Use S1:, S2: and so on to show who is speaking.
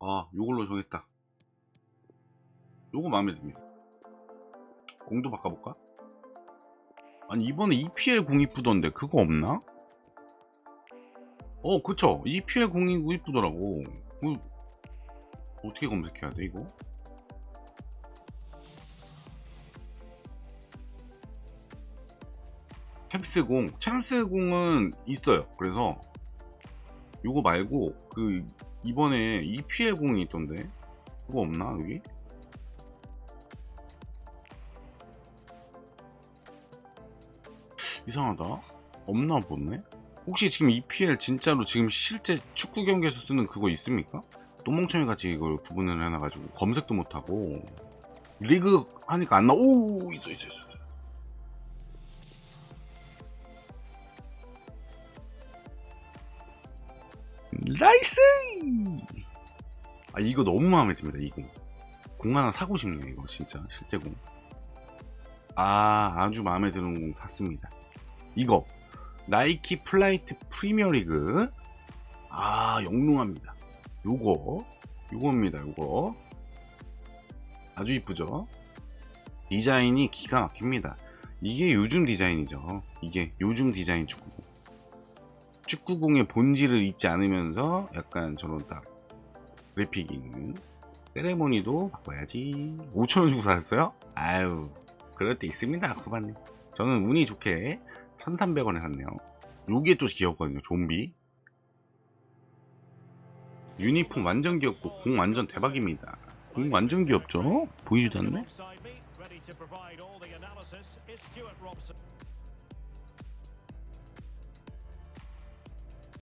S1: 아, 요걸로 정했다. 요거 마음에 듭니다. 공도 바꿔볼까? 아니, 이번에 EPL 공 이쁘던데, 그거 없나? 어, 그쵸. EPL 공이 이쁘더라고. 그, 어떻게 검색해야 돼, 이거? 챔스 공. 챔스 공은 있어요. 그래서, 요거 말고, 그, 이번에 EPL 공이 있던데? 그거 없나, 여기? 이상하다. 없나 보네? 혹시 지금 EPL 진짜로 지금 실제 축구 경기에서 쓰는 그거 있습니까? 똥멍청이 같이 이걸 구분을 해놔가지고 검색도 못하고 리그 하니까 안 나. 오 있어 있어 있어. 나이스! 아 이거 너무 마음에 듭니다 이거. 공 하나 사고 싶네 이거 진짜 실제 공. 아 아주 마음에 드는 공 샀습니다. 이거. 나이키 플라이트 프리미어 리그. 아 영롱합니다. 요거. 요거입니다 요거. 아주 이쁘죠? 디자인이 기가 막힙니다. 이게 요즘 디자인이죠. 이게 요즘 디자인 축구공 축구공의 본질을 잊지 않으면서 약간 저런 딱 그래픽이 있는 세레모니도 바꿔야지 5천원 주고 사셨어요? 아유 그럴 때 있습니다 후반님 저는 운이 좋게 1300원에 샀네요. 요게 또 귀엽거든요. 좀비. 유니폼 완전 귀엽고 공 완전 대박입니다. 공 완전 귀엽죠? 보이지도 않네?